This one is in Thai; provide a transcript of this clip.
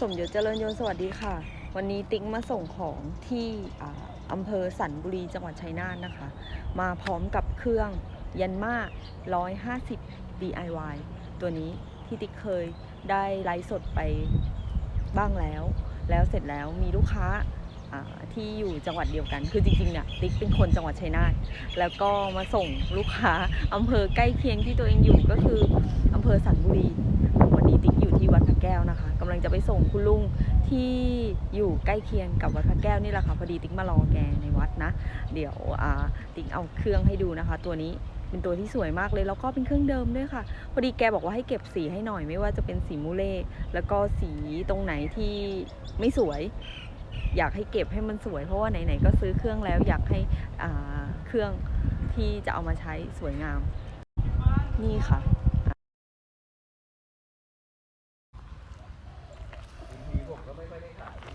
สมยศเจริญยนต์สวัสดีค่ะ วันนี้ติ๊งมาส่งของที่อำเภอสันบุรีจังหวัดชัยนาทนะคะ มาพร้อมกับเครื่องยันมา150 DIY ตัวนี้ที่ติ๊กเคยได้ไลฟ์สดไปบ้างแล้ว แล้วเสร็จแล้วมีลูกค้าอ่าที่อยู่จังหวัดเดียวกัน คือจริงๆเนี่ยติ๊กเป็นคนจังหวัดชัยนาทแล้วก็มาส่งลูกค้าอำเภอใกล้เคียงที่ตัวเองอยู่ก็คืออำเภอสันบุรี จะไปส่งคุณลุงที่อยู่ใกล้เคียงกับวัดพระแก้วนี่แหละค่ะพอดีติ๊กมารอแกในวัดนะ เดี๋ยวติ๊กเอาเครื่องให้ดูนะคะ ตัวนี้เป็นตัวที่สวยมากเลยแล้วก็เป็นเครื่องเดิมด้วยค่ะ พอดีแกบอกว่าให้เก็บสีให้หน่อยไม่ว่าจะเป็นสีมูเล่แล้วก็สีตรงไหนที่ไม่สวย อยากให้เก็บให้มันสวย เพราะว่าไหนๆก็ซื้อเครื่องแล้วอยากให้เครื่องที่จะเอามาใช้สวยงาม นี่ค่ะ already have.